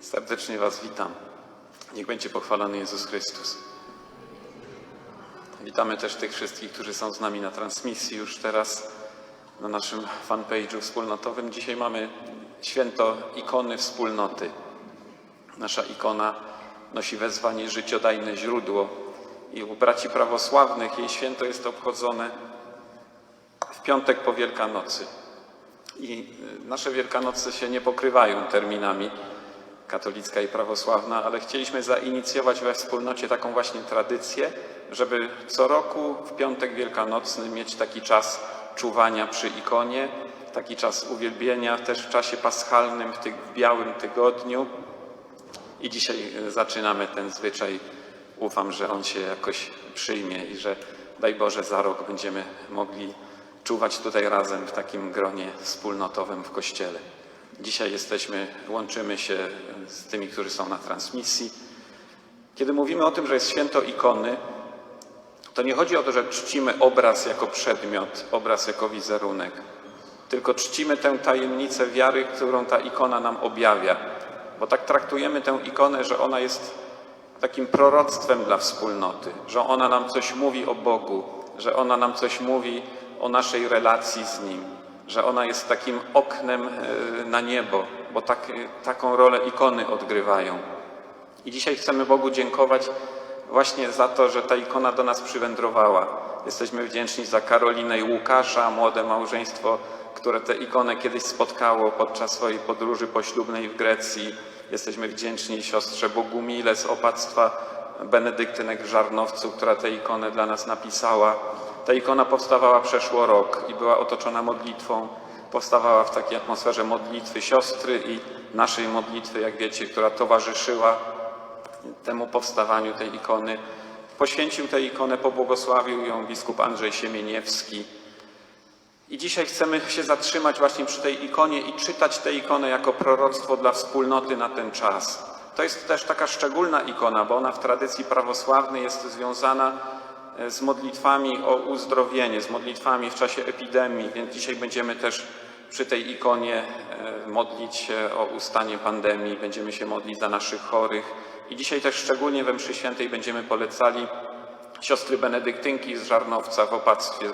Serdecznie Was witam. Niech będzie pochwalony Jezus Chrystus. Witamy też tych wszystkich, którzy są z nami na transmisji już teraz na naszym fanpage'u wspólnotowym. Dzisiaj mamy święto ikony wspólnoty. Nasza ikona nosi wezwanie życiodajne źródło i u braci prawosławnych jej święto jest obchodzone w piątek po Wielkanocy. I y, nasze Wielkanoce się nie pokrywają terminami katolicka i prawosławna, ale chcieliśmy zainicjować we wspólnocie taką właśnie tradycję, żeby co roku w piątek wielkanocny mieć taki czas czuwania przy ikonie, taki czas uwielbienia też w czasie paschalnym, w, w białym tygodniu. I dzisiaj e, zaczynamy ten zwyczaj. Ufam, że on się jakoś przyjmie i że daj Boże za rok będziemy mogli czuwać tutaj razem w takim gronie wspólnotowym w Kościele. Dzisiaj jesteśmy, łączymy się z tymi, którzy są na transmisji. Kiedy mówimy o tym, że jest święto ikony, to nie chodzi o to, że czcimy obraz jako przedmiot, obraz jako wizerunek, tylko czcimy tę tajemnicę wiary, którą ta ikona nam objawia. Bo tak traktujemy tę ikonę, że ona jest takim proroctwem dla wspólnoty, że ona nam coś mówi o Bogu, że ona nam coś mówi o naszej relacji z Nim, że ona jest takim oknem e, na niebo, bo tak, taką rolę ikony odgrywają. I dzisiaj chcemy Bogu dziękować właśnie za to, że ta ikona do nas przywędrowała. Jesteśmy wdzięczni za Karolinę i Łukasza, młode małżeństwo, które tę ikonę kiedyś spotkało podczas swojej podróży poślubnej w Grecji. Jesteśmy wdzięczni siostrze Bogumile z opactwa Benedyktynek w Żarnowcu, która tę ikonę dla nas napisała. Ta ikona powstawała przeszło rok i była otoczona modlitwą. Powstawała w takiej atmosferze modlitwy siostry i naszej modlitwy, jak wiecie, która towarzyszyła temu powstawaniu tej ikony. Poświęcił tę ikonę, pobłogosławił ją biskup Andrzej Siemieniewski. I dzisiaj chcemy się zatrzymać właśnie przy tej ikonie i czytać tę ikonę jako proroctwo dla wspólnoty na ten czas. To jest też taka szczególna ikona, bo ona w tradycji prawosławnej jest związana z modlitwami o uzdrowienie, z modlitwami w czasie epidemii, więc dzisiaj będziemy też przy tej ikonie e, modlić się o ustanie pandemii, będziemy się modlić za naszych chorych. I dzisiaj też szczególnie we mszy świętej będziemy polecali siostry benedyktynki z Żarnowca w opactwie,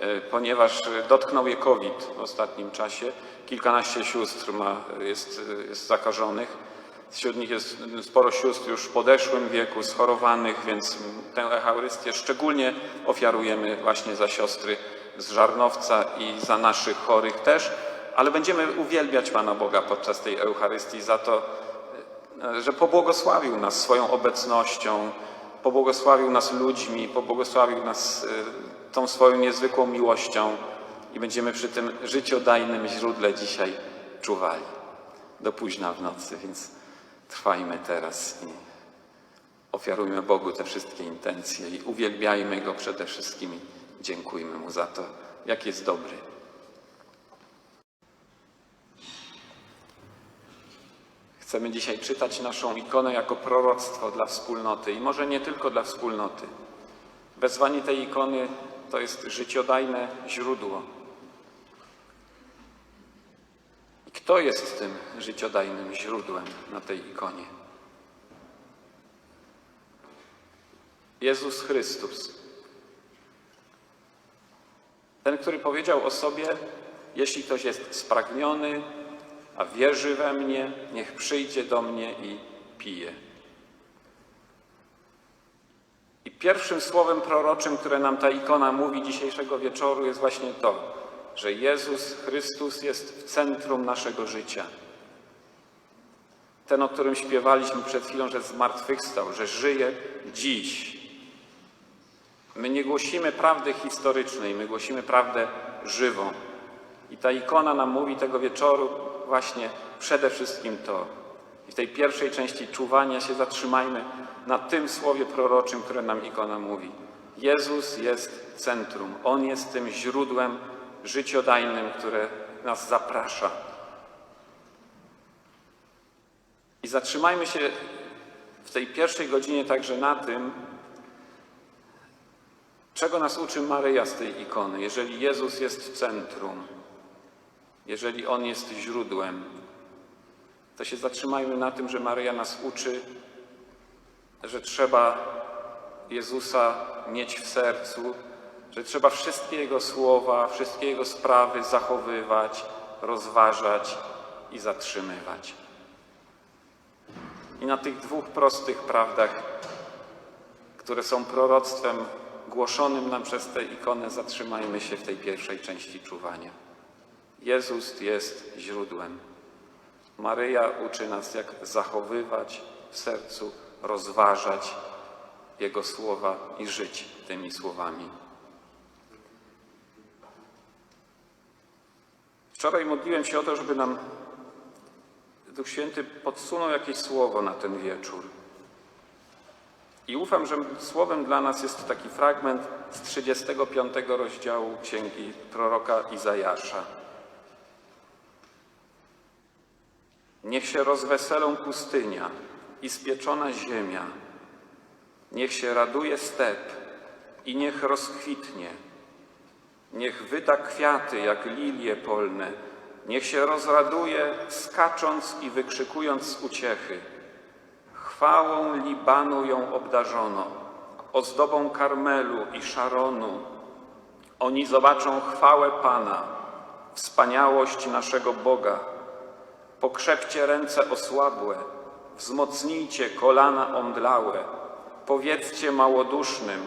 e, ponieważ dotknął je COVID w ostatnim czasie. Kilkanaście sióstr ma, jest, jest zakażonych. Wśród nich jest sporo sióstr już w podeszłym wieku, schorowanych, więc tę Eucharystię szczególnie ofiarujemy właśnie za siostry z Żarnowca i za naszych chorych też, ale będziemy uwielbiać Pana Boga podczas tej Eucharystii za to, że pobłogosławił nas swoją obecnością, pobłogosławił nas ludźmi, pobłogosławił nas y, tą swoją niezwykłą miłością i będziemy przy tym życiodajnym źródle dzisiaj czuwali. Do późna w nocy, więc trwajmy teraz i ofiarujmy Bogu te wszystkie intencje i uwielbiajmy Go przede wszystkim dziękujmy Mu za to, jak jest dobry. Chcemy dzisiaj czytać naszą ikonę jako proroctwo dla wspólnoty i może nie tylko dla wspólnoty. Wezwanie tej ikony to jest życiodajne źródło. I kto jest tym życiodajnym źródłem na tej ikonie? Jezus Chrystus. Ten, który powiedział o sobie, jeśli ktoś jest spragniony, a wierzy we mnie, niech przyjdzie do mnie i pije. I pierwszym słowem proroczym, które nam ta ikona mówi dzisiejszego wieczoru, jest właśnie to, że Jezus Chrystus jest w centrum naszego życia. Ten, o którym śpiewaliśmy przed chwilą, że zmartwychwstał, że żyje dziś. My nie głosimy prawdy historycznej, my głosimy prawdę żywą. I ta ikona nam mówi tego wieczoru właśnie przede wszystkim to. I w tej pierwszej części czuwania się zatrzymajmy na tym słowie proroczym, które nam ikona mówi. Jezus jest centrum. On jest tym źródłem życiodajnym, które nas zaprasza. I zatrzymajmy się w tej pierwszej godzinie także na tym, czego nas uczy Maryja z tej ikony. Jeżeli Jezus jest centrum, jeżeli On jest źródłem, to się zatrzymajmy na tym, że Maryja nas uczy, że trzeba Jezusa mieć w sercu, że trzeba wszystkie Jego słowa, wszystkie Jego sprawy zachowywać, rozważać i zatrzymywać. I na tych dwóch prostych prawdach, które są proroctwem głoszonym nam przez tę ikonę, zatrzymajmy się w tej pierwszej części czuwania. Jezus jest źródłem. Maryja uczy nas, jak zachowywać w sercu, rozważać Jego słowa i żyć tymi słowami. Wczoraj modliłem się o to, żeby nam Duch Święty podsunął jakieś słowo na ten wieczór. I ufam, że słowem dla nas jest taki fragment z 35 rozdziału księgi proroka Izajasza. Niech się rozweselą pustynia i spieczona ziemia. Niech się raduje step i niech rozkwitnie. Niech wyda kwiaty jak lilie polne. Niech się rozraduje, skacząc i wykrzykując z uciechy. Chwałą Libanu ją obdarzono, ozdobą Karmelu i Szaronu. Oni zobaczą chwałę Pana, wspaniałość naszego Boga. Pokrzepcie ręce osłabłe, wzmocnijcie kolana omdlałe. Powiedzcie małodusznym,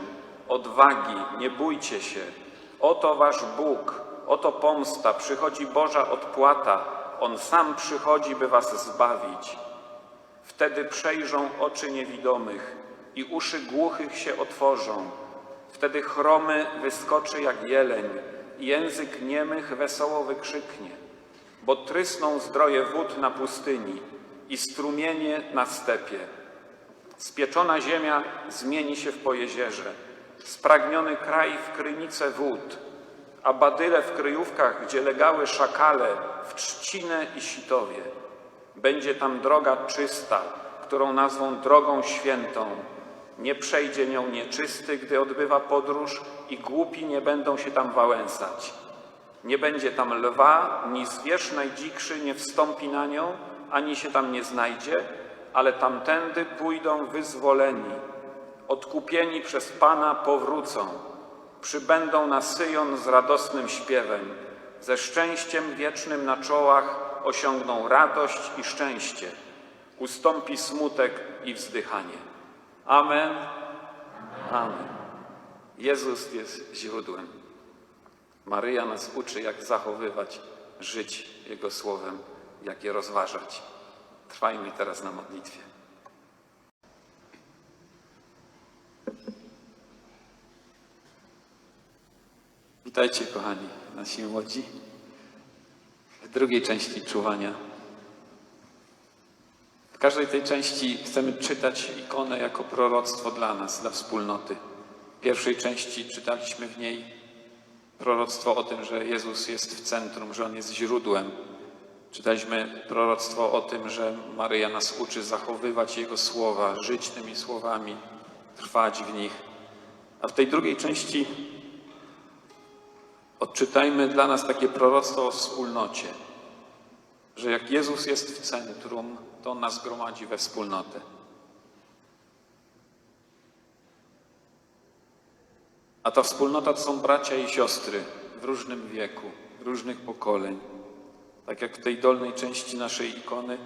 odwagi, nie bójcie się. Oto wasz Bóg, oto pomsta, przychodzi Boża odpłata. On sam przychodzi, by was zbawić. Wtedy przejrzą oczy niewidomych i uszy głuchych się otworzą. Wtedy chromy wyskoczy jak jeleń i język niemych wesoło wykrzyknie. Bo trysną zdroje wód na pustyni i strumienie na stepie. Spieczona ziemia zmieni się w pojezierze, spragniony kraj w krynicę wód, a badyle w kryjówkach, gdzie legały szakale, w trzcinę i sitowie. Będzie tam droga czysta, którą nazwą drogą świętą. Nie przejdzie nią nieczysty, gdy odbywa podróż i głupi nie będą się tam wałęsać. Nie będzie tam lwa, ni zwierz najdzikszy nie wstąpi na nią, ani się tam nie znajdzie, ale tamtędy pójdą wyzwoleni. Odkupieni przez Pana powrócą. Przybędą na Syjon z radosnym śpiewem. Ze szczęściem wiecznym na czołach osiągną radość i szczęście. Ustąpi smutek i wzdychanie. Amen. Amen. Jezus jest źródłem. Maryja nas uczy, jak zachowywać, żyć Jego słowem, jak je rozważać. Trwajmy teraz na modlitwie. Witajcie, kochani, nasi młodzi. W drugiej części czuwania. W każdej tej części chcemy czytać ikonę jako proroctwo dla nas, dla wspólnoty. W pierwszej części czytaliśmy w niej proroctwo o tym, że Jezus jest w centrum, że On jest źródłem. Czytaliśmy proroctwo o tym, że Maryja nas uczy zachowywać Jego słowa, żyć tymi słowami, trwać w nich. A w tej drugiej części odczytajmy dla nas takie proroctwo o wspólnocie, że jak Jezus jest w centrum, to On nas gromadzi we wspólnotę. A ta wspólnota to są bracia i siostry w różnym wieku, różnych pokoleń. Tak jak w tej dolnej części naszej ikony,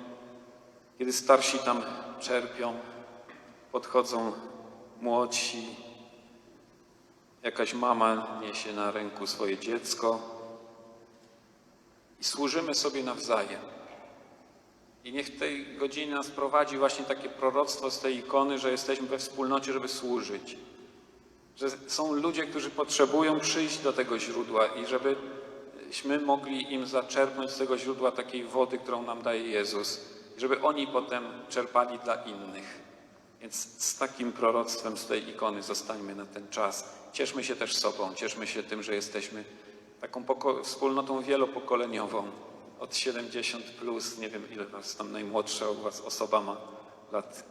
kiedy starsi tam czerpią, podchodzą młodsi, jakaś mama niesie na ręku swoje dziecko i służymy sobie nawzajem. I niech tej godziny nas prowadzi właśnie takie proroctwo z tej ikony, że jesteśmy we wspólnocie, żeby służyć że są ludzie, którzy potrzebują przyjść do tego źródła i żebyśmy mogli im zaczerpnąć z tego źródła takiej wody, którą nam daje Jezus, żeby oni potem czerpali dla innych. Więc z takim proroctwem z tej ikony zostańmy na ten czas. Cieszmy się też sobą, cieszmy się tym, że jesteśmy taką wspólnotą wielopokoleniową. Od 70 plus, nie wiem ile was tam najmłodsza u was osoba ma lat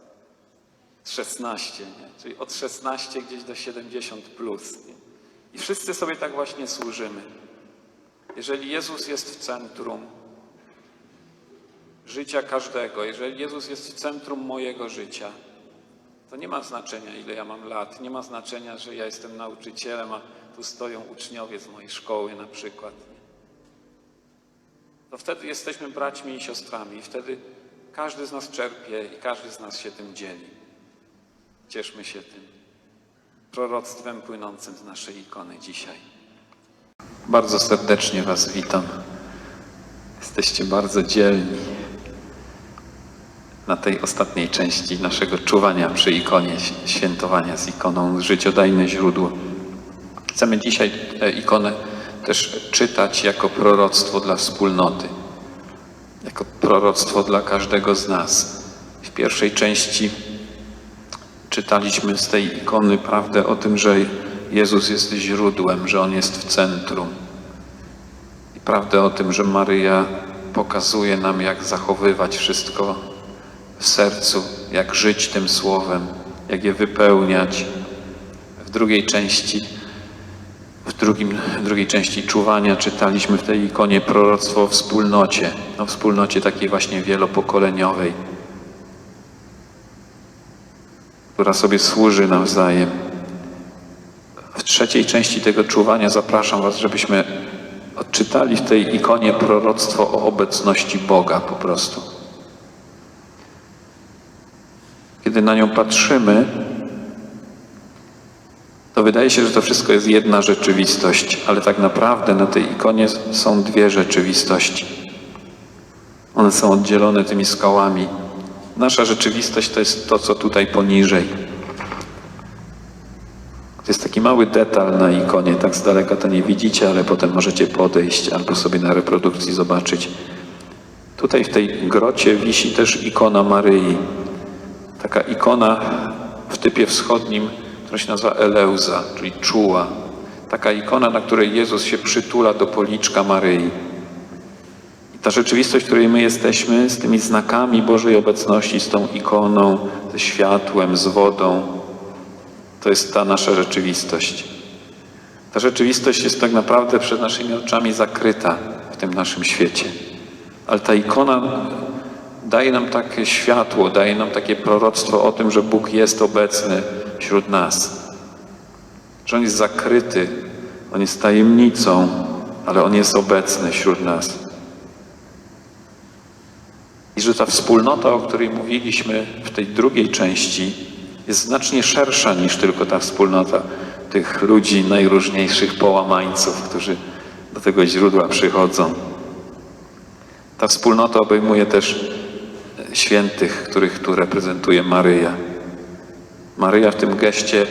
16, nie? czyli od 16 gdzieś do 70 plus. Nie? I wszyscy sobie tak właśnie służymy. Jeżeli Jezus jest w centrum, życia każdego, jeżeli Jezus jest w centrum mojego życia, to nie ma znaczenia, ile ja mam lat, nie ma znaczenia, że ja jestem nauczycielem, a tu stoją uczniowie z mojej szkoły na przykład. To wtedy jesteśmy braćmi i siostrami i wtedy każdy z nas czerpie i każdy z nas się tym dzieli. Cieszmy się tym proroctwem płynącym z naszej ikony dzisiaj. Bardzo serdecznie Was witam. Jesteście bardzo dzielni na tej ostatniej części naszego czuwania przy ikonie, świętowania z ikoną Życiodajne Źródło. Chcemy dzisiaj tę ikonę też czytać jako proroctwo dla wspólnoty, jako proroctwo dla każdego z nas. W pierwszej części czytaliśmy z tej ikony prawdę o tym, że Jezus jest źródłem, że On jest w centrum. I prawdę o tym, że Maryja pokazuje nam, jak zachowywać wszystko w sercu, jak żyć tym słowem, jak je wypełniać. W drugiej części, w drugim, drugiej części czuwania czytaliśmy w tej ikonie proroctwo o wspólnocie, o wspólnocie takiej właśnie wielopokoleniowej, która sobie służy nawzajem. W trzeciej części tego czuwania zapraszam Was, żebyśmy odczytali w tej ikonie proroctwo o obecności Boga po prostu. Kiedy na nią patrzymy, to wydaje się, że to wszystko jest jedna rzeczywistość, ale tak naprawdę na tej ikonie są dwie rzeczywistości. One są oddzielone tymi skałami. Nasza rzeczywistość to jest to, co tutaj poniżej. To jest taki mały detal na ikonie, tak z daleka to nie widzicie, ale potem możecie podejść albo sobie na reprodukcji zobaczyć. Tutaj w tej grocie wisi też ikona Maryi. Taka ikona w typie wschodnim, która się nazywa Eleuza, czyli czuła. Taka ikona, na której Jezus się przytula do policzka Maryi. I ta rzeczywistość, w której my jesteśmy, z tymi znakami Bożej obecności, z tą ikoną, ze światłem, z wodą, to jest ta nasza rzeczywistość. Ta rzeczywistość jest tak naprawdę przed naszymi oczami zakryta w tym naszym świecie. Ale ta ikona daje nam takie światło, daje nam takie proroctwo o tym, że Bóg jest obecny wśród nas. Że On jest zakryty, On jest tajemnicą, ale On jest obecny wśród nas. I że ta wspólnota, o której mówiliśmy w tej drugiej części, jest znacznie szersza niż tylko ta wspólnota tych ludzi najróżniejszych połamańców, którzy do tego źródła przychodzą. Ta wspólnota obejmuje też świętych, których tu reprezentuje Maryja. Maryja w tym geście,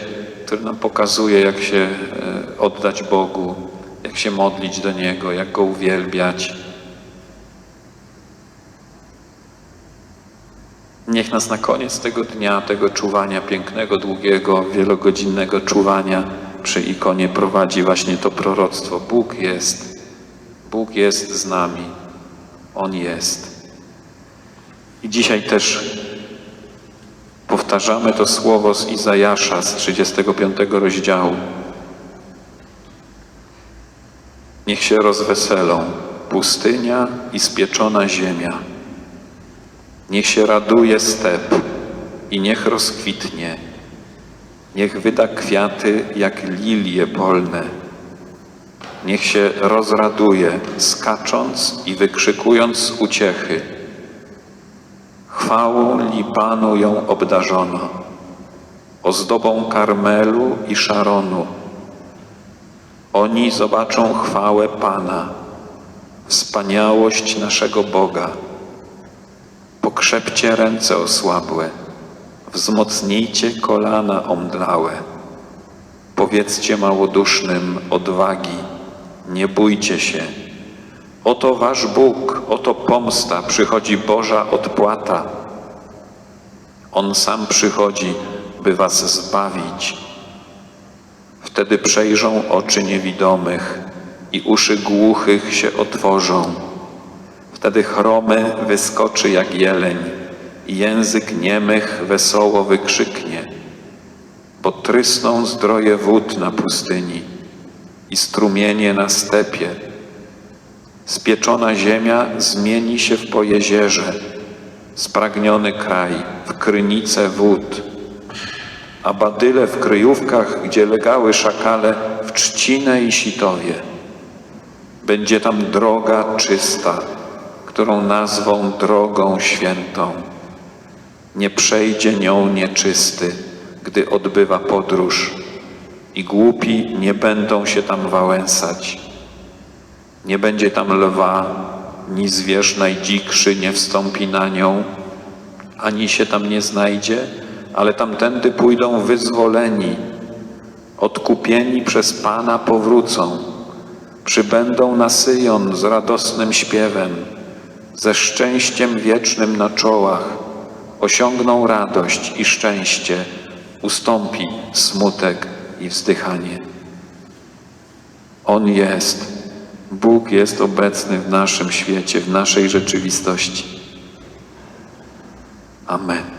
który nam pokazuje, jak się e, oddać Bogu, jak się modlić do Niego, jak Go uwielbiać. Niech nas na koniec tego dnia, tego czuwania pięknego, długiego, wielogodzinnego czuwania przy ikonie prowadzi właśnie to proroctwo. Bóg jest, Bóg jest z nami, On jest. I dzisiaj też powtarzamy to słowo z Izajasza z 35 rozdziału. Niech się rozweselą pustynia i spieczona ziemia. Niech się raduje step i niech rozkwitnie. Niech wyda kwiaty jak lilie polne. Niech się rozraduje, skacząc i wykrzykując uciechy. Chwałą Libanu ją obdarzono, ozdobą Karmelu i Szaronu. Oni zobaczą chwałę Pana, wspaniałość naszego Boga. Pokrzepcie ręce osłabłe, wzmocnijcie kolana omdlałe. Powiedzcie małodusznym odwagi, nie bójcie się. Oto wasz Bóg, oto pomsta, przychodzi Boża odpłata. On sam przychodzi, by was zbawić. Wtedy przejrzą oczy niewidomych i uszy głuchych się otworzą. Wtedy chromy wyskoczy jak jeleń i język niemych wesoło wykrzyknie, bo trysną zdroje wód na pustyni i strumienie na stepie. Spieczona ziemia zmieni się w pojezierze, spragniony kraj w krynice wód, a badyle w kryjówkach, gdzie legały szakale, w trzcinę i sitowie. Będzie tam droga czysta, którą nazwą drogą świętą. Nie przejdzie nią nieczysty, gdy odbywa podróż, i głupi nie będą się tam wałęsać. Nie będzie tam lwa, ni zwierz najdzikszy nie wstąpi na nią, ani się tam nie znajdzie, ale tamtędy pójdą wyzwoleni, odkupieni przez Pana powrócą, przybędą na Syjon z radosnym śpiewem, ze szczęściem wiecznym na czołach, osiągną radość i szczęście, ustąpi smutek i wzdychanie. On jest, Bóg jest obecny w naszym świecie, w naszej rzeczywistości. Amen.